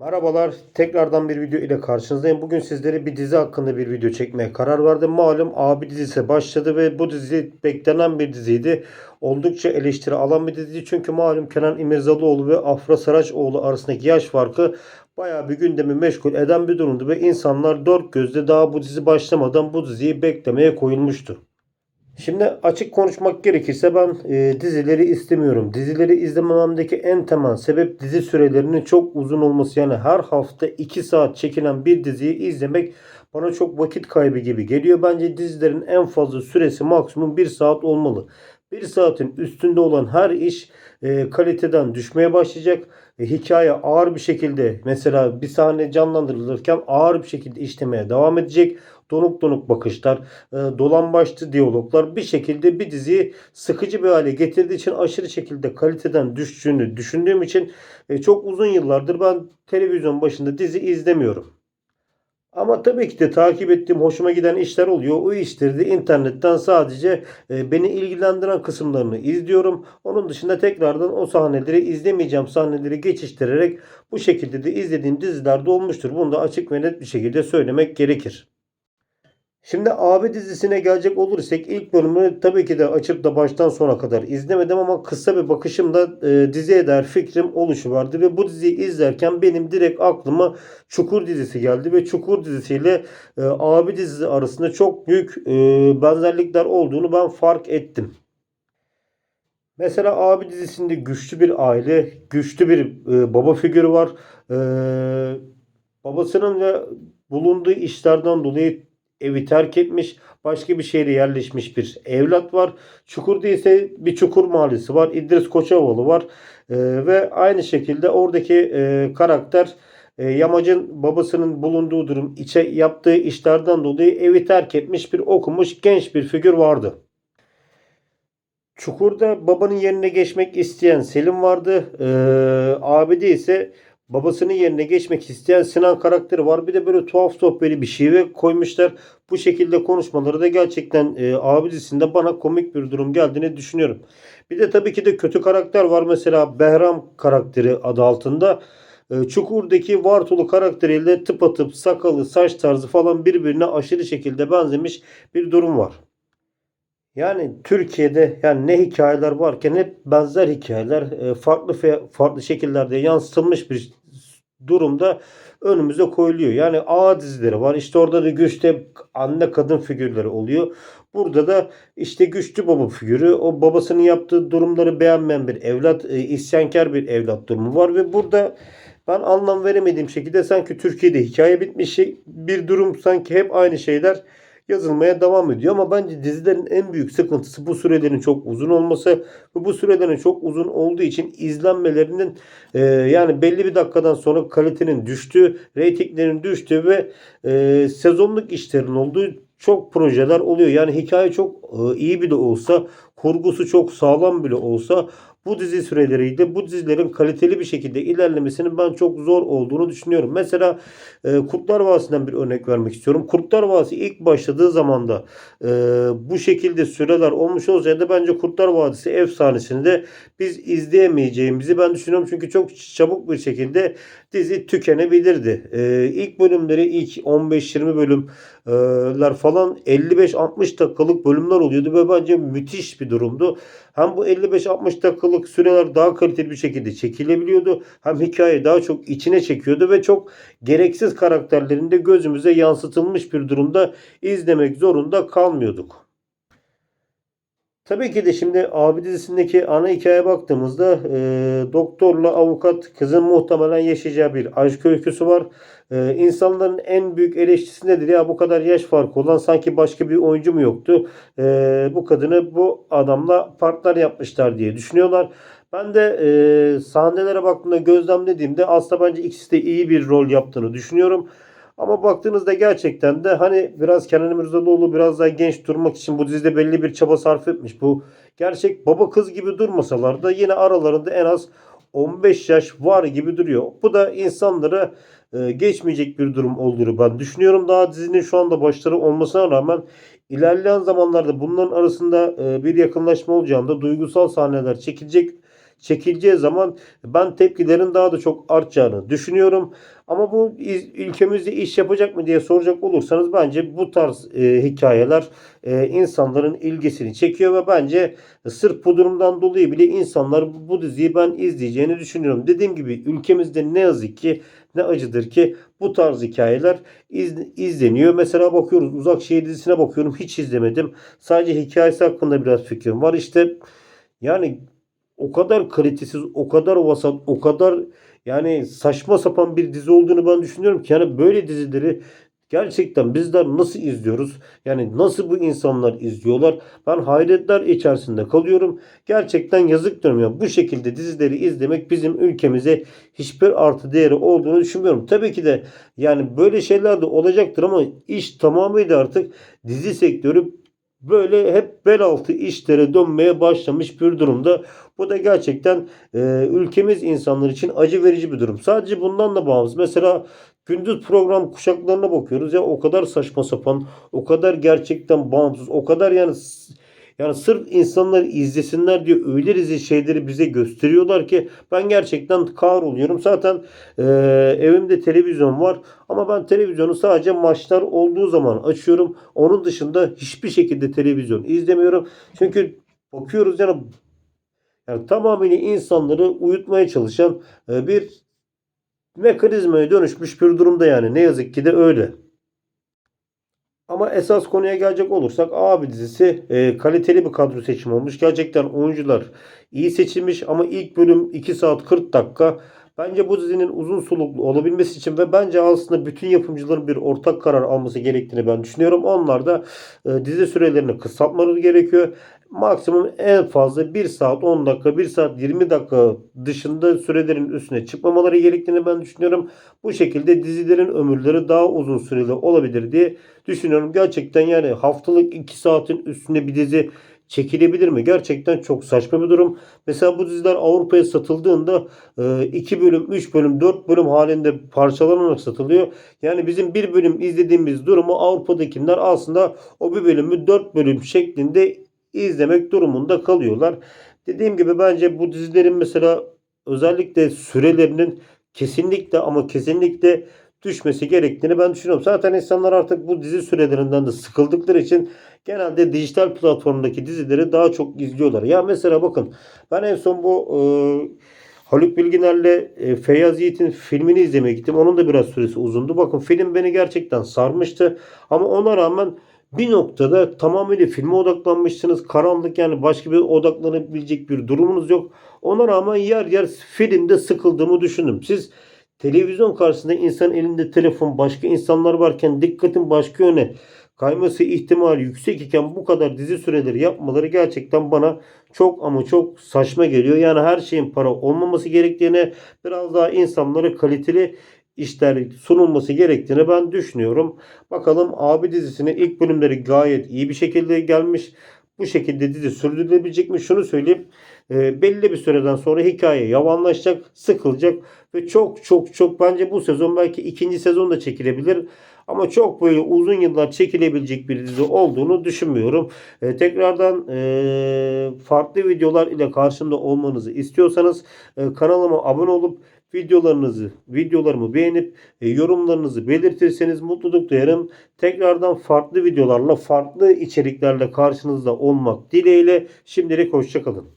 Merhabalar, tekrardan bir video ile karşınızdayım. Bugün sizlere bir dizi hakkında bir video çekmeye karar verdim. Malum Abi dizisi başladı ve bu dizi beklenen bir diziydi. Oldukça eleştiri alan bir diziydi. Çünkü malum Kenan İmirzalıoğlu ve Afra Saraçoğlu arasındaki yaş farkı bayağı bir gündemi meşgul eden bir durumdu. Ve insanlar dört gözle daha bu dizi başlamadan bu diziyi beklemeye koyulmuştu. Şimdi açık konuşmak gerekirse ben e, dizileri istemiyorum. Dizileri izlemememdeki en temel sebep dizi sürelerinin çok uzun olması. Yani her hafta 2 saat çekilen bir diziyi izlemek bana çok vakit kaybı gibi geliyor. Bence dizilerin en fazla süresi maksimum 1 saat olmalı. 1 saatin üstünde olan her iş e, kaliteden düşmeye başlayacak. E, hikaye ağır bir şekilde mesela bir sahne canlandırılırken ağır bir şekilde işlemeye devam edecek. Donuk donuk bakışlar, e, dolambaçlı diyaloglar bir şekilde bir diziyi sıkıcı bir hale getirdiği için aşırı şekilde kaliteden düştüğünü düşündüğüm için e, çok uzun yıllardır ben televizyon başında dizi izlemiyorum. Ama tabii ki de takip ettiğim hoşuma giden işler oluyor. O işleri de internetten sadece e, beni ilgilendiren kısımlarını izliyorum. Onun dışında tekrardan o sahneleri izlemeyeceğim sahneleri geçiştirerek bu şekilde de izlediğim diziler de olmuştur. Bunu da açık ve net bir şekilde söylemek gerekir. Şimdi abi dizisine gelecek olursak ilk bölümü tabii ki de açıp da baştan sona kadar izlemedim ama kısa bir bakışımda e, diziye dair fikrim oluşu vardı ve bu diziyi izlerken benim direkt aklıma Çukur dizisi geldi ve Çukur dizisiyle e, abi dizisi arasında çok büyük e, benzerlikler olduğunu ben fark ettim. Mesela abi dizisinde güçlü bir aile, güçlü bir e, baba figürü var. E, babasının ve bulunduğu işlerden dolayı evi terk etmiş, başka bir şehre yerleşmiş bir evlat var. Çukur'da ise bir Çukur Mahallesi var. İdris Koçovalı var. E, ve aynı şekilde oradaki e, karakter e, Yamacın babasının bulunduğu durum, içe yaptığı işlerden dolayı evi terk etmiş bir okumuş genç bir figür vardı. Çukur'da babanın yerine geçmek isteyen Selim vardı. Ee, abide ise babasının yerine geçmek isteyen Sinan karakteri var. Bir de böyle tuhaf tuhaf böyle bir şive koymuşlar. Bu şekilde konuşmaları da gerçekten e, abidesinde bana komik bir durum geldiğini düşünüyorum. Bir de tabii ki de kötü karakter var. Mesela Behram karakteri adı altında. E, Çukur'daki Vartolu karakteriyle tıpatıp sakalı, saç tarzı falan birbirine aşırı şekilde benzemiş bir durum var. Yani Türkiye'de yani ne hikayeler varken hep benzer hikayeler e, farklı farklı şekillerde yansıtılmış bir durumda önümüze koyuluyor. Yani A dizileri var. İşte orada da güçlü anne kadın figürleri oluyor. Burada da işte güçlü baba figürü, o babasının yaptığı durumları beğenmeyen bir evlat, e, isyankar bir evlat durumu var ve burada ben anlam veremediğim şekilde sanki Türkiye'de hikaye bitmiş şey- bir durum sanki hep aynı şeyler yazılmaya devam ediyor. Ama bence dizilerin en büyük sıkıntısı bu sürelerin çok uzun olması ve bu sürelerin çok uzun olduğu için izlenmelerinin e, yani belli bir dakikadan sonra kalitenin düştüğü, reytinglerin düştüğü ve e, sezonluk işlerin olduğu çok projeler oluyor. Yani hikaye çok e, iyi bile olsa, kurgusu çok sağlam bile olsa bu dizi süreleriyle bu dizilerin kaliteli bir şekilde ilerlemesinin ben çok zor olduğunu düşünüyorum. Mesela e, Kurtlar Vadisi'nden bir örnek vermek istiyorum. Kurtlar Vadisi ilk başladığı zamanda e, bu şekilde süreler olmuş olsaydı bence Kurtlar Vadisi efsanesini de biz izleyemeyeceğimizi ben düşünüyorum. Çünkü çok çabuk bir şekilde dizi tükenebilirdi. E, ilk bölümleri ilk 15-20 bölümler falan 55-60 dakikalık bölümler oluyordu ve bence müthiş bir durumdu. Hem bu 55-60 dakikalık süreler daha kaliteli bir şekilde çekilebiliyordu. Hem hikaye daha çok içine çekiyordu ve çok gereksiz karakterlerin de gözümüze yansıtılmış bir durumda izlemek zorunda kalmıyorduk. Tabii ki de şimdi abi dizisindeki ana hikayeye baktığımızda e, doktorla avukat kızın muhtemelen yaşayacağı bir aşk öyküsü var. E, insanların en büyük eleştirisi nedir? Ya bu kadar yaş farkı olan sanki başka bir oyuncu mu yoktu? E, bu kadını bu adamla partner yapmışlar diye düşünüyorlar. Ben de e, sahnelere baktığımda gözlemlediğimde aslında bence ikisi de iyi bir rol yaptığını düşünüyorum. Ama baktığınızda gerçekten de hani biraz Kenan İmirzalıoğlu biraz daha genç durmak için bu dizide belli bir çaba sarf etmiş. Bu gerçek baba kız gibi durmasalar da yine aralarında en az 15 yaş var gibi duruyor. Bu da insanlara e, geçmeyecek bir durum olduğunu ben düşünüyorum. Daha dizinin şu anda başları olmasına rağmen ilerleyen zamanlarda bunların arasında e, bir yakınlaşma olacağında duygusal sahneler çekilecek çekileceği zaman ben tepkilerin daha da çok artacağını düşünüyorum. Ama bu iz- ülkemizde iş yapacak mı diye soracak olursanız bence bu tarz e, hikayeler e, insanların ilgisini çekiyor ve bence sırf bu durumdan dolayı bile insanlar bu diziyi ben izleyeceğini düşünüyorum. Dediğim gibi ülkemizde ne yazık ki ne acıdır ki bu tarz hikayeler iz- izleniyor. Mesela bakıyoruz Uzak Şehir dizisine bakıyorum hiç izlemedim. Sadece hikayesi hakkında biraz fikrim var. İşte yani o kadar kalitesiz, o kadar vasat, o kadar yani saçma sapan bir dizi olduğunu ben düşünüyorum ki yani böyle dizileri gerçekten bizler nasıl izliyoruz? Yani nasıl bu insanlar izliyorlar? Ben hayretler içerisinde kalıyorum. Gerçekten yazık diyorum ya. Bu şekilde dizileri izlemek bizim ülkemize hiçbir artı değeri olduğunu düşünmüyorum. Tabii ki de yani böyle şeyler de olacaktır ama iş tamamıyla artık dizi sektörü böyle hep bel altı işlere dönmeye başlamış bir durumda. Bu da gerçekten e, ülkemiz insanlar için acı verici bir durum. Sadece bundan da bağımsız. Mesela gündüz program kuşaklarına bakıyoruz ya o kadar saçma sapan, o kadar gerçekten bağımsız, o kadar yani yani sırf insanlar izlesinler diye öyle rezil şeyleri bize gösteriyorlar ki ben gerçekten kahroluyorum. Zaten e, evimde televizyon var ama ben televizyonu sadece maçlar olduğu zaman açıyorum. Onun dışında hiçbir şekilde televizyon izlemiyorum. Çünkü bakıyoruz yani yani tamamıyla insanları uyutmaya çalışan e, bir mekanizmaya dönüşmüş bir durumda yani. Ne yazık ki de öyle. Ama esas konuya gelecek olursak Abi dizisi e, kaliteli bir kadro seçimi olmuş. Gerçekten oyuncular iyi seçilmiş ama ilk bölüm 2 saat 40 dakika. Bence bu dizinin uzun soluklu olabilmesi için ve bence aslında bütün yapımcıların bir ortak karar alması gerektiğini ben düşünüyorum. Onlar da e, dizi sürelerini kısaltmaları gerekiyor. Maksimum en fazla 1 saat 10 dakika, 1 saat 20 dakika dışında sürelerin üstüne çıkmamaları gerektiğini ben düşünüyorum. Bu şekilde dizilerin ömürleri daha uzun süreli olabilir diye düşünüyorum. Gerçekten yani haftalık 2 saatin üstünde bir dizi çekilebilir mi? Gerçekten çok saçma bir durum. Mesela bu diziler Avrupa'ya satıldığında 2 bölüm, 3 bölüm, 4 bölüm halinde parçalanarak satılıyor. Yani bizim bir bölüm izlediğimiz durumu Avrupa'dakiler aslında o bir bölümü 4 bölüm şeklinde izlemek durumunda kalıyorlar. Dediğim gibi bence bu dizilerin mesela özellikle sürelerinin kesinlikle ama kesinlikle düşmesi gerektiğini ben düşünüyorum. Zaten insanlar artık bu dizi sürelerinden de sıkıldıkları için genelde dijital platformdaki dizileri daha çok izliyorlar. Ya mesela bakın ben en son bu e, Haluk Bilginer'le e, Feyyaz Yiğit'in filmini izlemeye gittim. Onun da biraz süresi uzundu. Bakın film beni gerçekten sarmıştı. Ama ona rağmen bir noktada tamamıyla filme odaklanmışsınız. Karanlık yani başka bir odaklanabilecek bir durumunuz yok. Ona rağmen yer yer filmde sıkıldığımı düşündüm. Siz televizyon karşısında insan elinde telefon başka insanlar varken dikkatin başka yöne kayması ihtimali yüksek iken bu kadar dizi süreleri yapmaları gerçekten bana çok ama çok saçma geliyor. Yani her şeyin para olmaması gerektiğine biraz daha insanlara kaliteli işler sunulması gerektiğini ben düşünüyorum. Bakalım abi dizisinin ilk bölümleri gayet iyi bir şekilde gelmiş. Bu şekilde dizi sürdürülebilecek mi? Şunu söyleyeyim. e, belli bir süreden sonra hikaye yavanlaşacak, sıkılacak ve çok çok çok bence bu sezon belki ikinci sezon da çekilebilir. Ama çok böyle uzun yıllar çekilebilecek bir dizi olduğunu düşünmüyorum. E, tekrardan e, farklı videolar ile karşımda olmanızı istiyorsanız e, kanalıma abone olup videolarınızı, videolarımı beğenip e, yorumlarınızı belirtirseniz mutluluk duyarım. Tekrardan farklı videolarla, farklı içeriklerle karşınızda olmak dileğiyle şimdilik hoşçakalın.